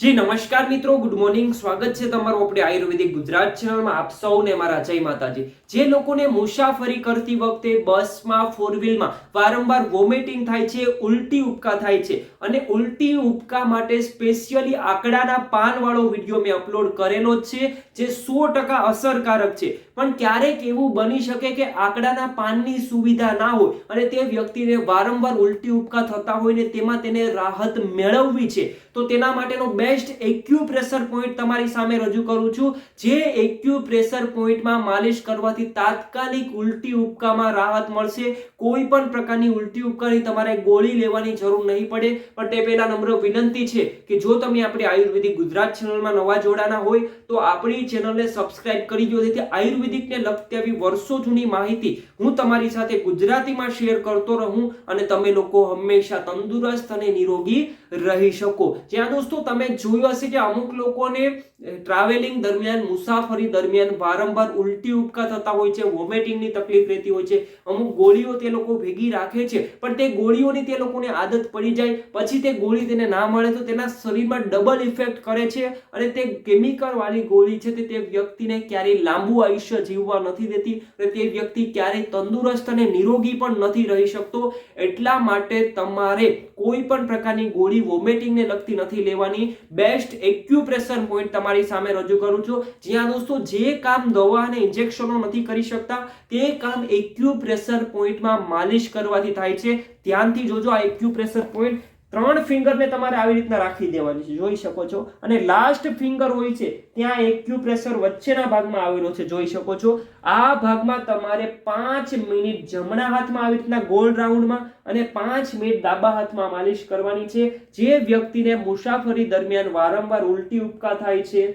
જી, નમસ્કાર મિત્રો. Good morning સ્વાગત છે તમારું આપણે આયુર્વેદિક ગુજરાત ચેનલમાં. આપ સૌને મારા જય માતાજી. જે લોકોને મુસાફરી કરતી વખતે બસમાં ફોર વ્હીલમાં વારંવાર વોમિટિંગ થાય છે, ઉલટી ઉપકા થાય છે અને ઉલટી ઉપકા માટે સ્પેશિયલી આંકડાના પાનવાળો વીડિયો મેં અપલોડ કરેલો છે. જે સો ટકા અસરકારક છે. પણ ક્યારેક એવું બની શકે કે આંકડાના પાનની સુવિધા ના હોય અને તે વ્યક્તિને વારંવાર ઉલટી ઉપકા થતા હોય ને તેમાં તેને રાહત મેળવવી છે. તો તેના માટેનો બેસ્ટ એક્યુપ્રેશર પોઈન્ટ તમારી સામે રજૂ કરું છું. જે એક્યુપ્રેશર પોઈન્ટમાં માલિશ કરવાથી તાત્કાલિક ઉલટી ઉપકામાં રાહત મળશે. કોઈ પણ પ્રકારની ઉલટી ઉપકાની તમારે ગોળી લેવાની જરૂર નહીં પડે. પણ તે પહેલા નમ્ર વિનંતી છે કે જો તમે આપણી આયુર્વેદિક ગુજરાત ચેનલમાં નવા જોડાના હોય, તો આપણી ચેનલને સબસ્ક્રાઇબ કરી દો, જેથી આયુર્વેદિકને લગતી આવી વર્ષો જૂની માહિતી હું તમારી સાથે ગુજરાતીમાં શેર કરતો રહું અને તમે લોકો હંમેશા તંદુરસ્ત અને નિરોગી રહી શકો. જ્યાં દોસ્તો, તમે જોયું હશે કે અમુક લોકોને ટ્રાવેલિંગ દરમિયાન, મુસાફરી દરમિયાન વારંવાર ઉલટી ઉપકા થતા હોય છે વોમિટિંગની તકલીફ રહેતી હોય છે, અમુક ગોળીઓ તે લોકો ભેગી રાખે છે, પણ તે ગોળીઓની તે લોકોને આદત પડી જાય, પછી તે ગોળી તેને ના મળે તો તેના શરીરમાં ડબલ ઇફેક્ટ કરે છે અને તે કેમિકલ વાળી ગોળી છે તે તે વ્યક્તિને ક્યારેય લાંબુ આયુષ્ય જીવવા નથી દેતી અને તે વ્યક્તિ ક્યારેય તંદુરસ્ત અને નિરોગી પણ નથી રહી શકતો. એટલા માટે તમારે કોઈ પણ પ્રકારની ગોળી વોમિટિંગને લગતી નથી લેવાની. બેસ્ટ એક્યુપ્રેશર પોઈન્ટ તમારી સામે રજૂ કરું છું. જ્યાં દોસ્તો જે કામ દવા અને ઇન્જેક્શનો નથી કરી શકતા, તે કામ એક્યુપ્રેશર પોઈન્ટમાં માલિશ કરવાથી થાય છે. ધ્યાનથી જોજો આ એક્યુપ્રેશર પોઈન્ટ ત્રણ ફિંગરને તમારે આવી રીતના રાખી દેવાની છે, જોઈ શકો છો. અને લાસ્ટ ફિંગર હોય છે, ત્યાં એક્યુપ્રેશર વચ્ચેના ભાગમાં આવેલો છે, જોઈ શકો છો. આ ભાગમાં તમારે પાંચ મિનિટ જમણા હાથમાં આવી રીતના ગોલ રાઉન્ડમાં અને પાંચ મિનિટ ડાબા હાથમાં માલિશ કરવાની છે. જે વ્યક્તિને મુસાફરી દરમિયાન વારંવાર ઉલટી ઉપકા થાય છે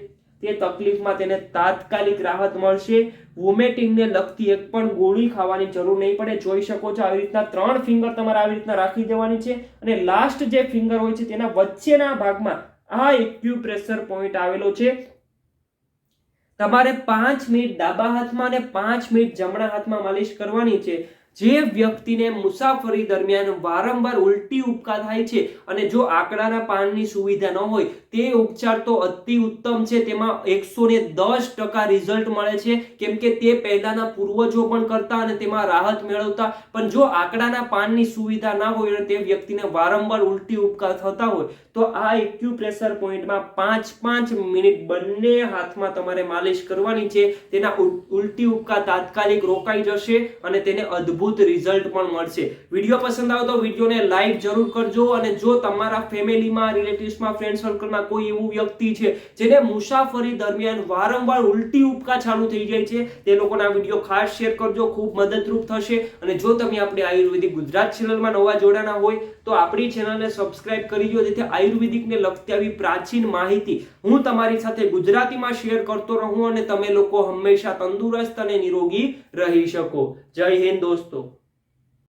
તે તકલીફમાં તેને તાત્કાલિક રાહત મળશે. વોમિટિંગને લગતી એક પણ ગોળી ખાવાની જરૂર નહીં પડે. જોઈ શકો છો આવી રીતના ત્રણ ફિંગર તમારે આવી રીતના રાખી દેવાની છે અને લાસ્ટ જે ફિંગર હોય છે તેના વચ્ચેના ભાગમાં આ એક્યુપ્રેશર પોઈન્ટ આવેલો છે. તમારે પાંચ મિનિટ ડાબા હાથમાં અને પાંચ મિનિટ જમણા હાથમાં માલિશ કરવાની છે. જે વ્યક્તિને મુસાફરી દરમિયાન વારંવાર ઉલટી ઉપકા થાય છે અને જો આંકડાના પાનની સુવિધા ન હોય, તે ઉપચાર તો અતિ ઉત્તમ છે. તેમાં એકસો ને દસ ટકા રિઝલ્ટ મળે છે. કેમ કે તે પહેલાના પૂર્વજો પણ કરતા અને તેમાં રાહત મેળવતા. પણ જો આંકડાના પાનની સુવિધા ના હોય અને તે વ્યક્તિને વારંવાર ઉલટી ઉપકા થતા હોય, તો આ એક્યુપ્રેશર પોઈન્ટમાં પાંચ પાંચ મિનિટ બંને હાથમાં તમારે માલિશ કરવાની છે. તેના ઉલટી ઉપકા તાત્કાલિક રોકાઈ જશે અને તેને અદ્ભુત રિઝલ્ટ પણ મળશે. વીડિયો પસંદ આવે તો વિડીયોને લાઈક જરૂર કરજો અને જો તમારા ફેમિલીમાં, રિલેટિવ્સમાં ફ્રેન્ડ સર્કલમાં કોઈ એવું વ્યક્તિ છે જેને મુસાફરી દરમિયાન વારંવાર ઉલટી ઉપકા ચાલુ થઈ જાય છે, તે લોકોના વીડિયો ખાસ શેર કરજો. ખૂબ મદદરૂપ થશે. અને જો તમે આપણી આયુર્વેદિક ગુજરાત ચેનલમાં નવા જોડાના હોય, તો આપણી ચેનલને સબસ્ક્રાઇબ કરી દો, જેથી આયુર્વેદિકને લગતી આવી પ્રાચીન માહિતી હું તમારી સાથે ગુજરાતીમાં શેર કરતો રહું અને તમે લોકો હંમેશા તંદુરસ્ત અને નિરોગી રહી શકો. જય હિન્દ દોસ્તો. gostou.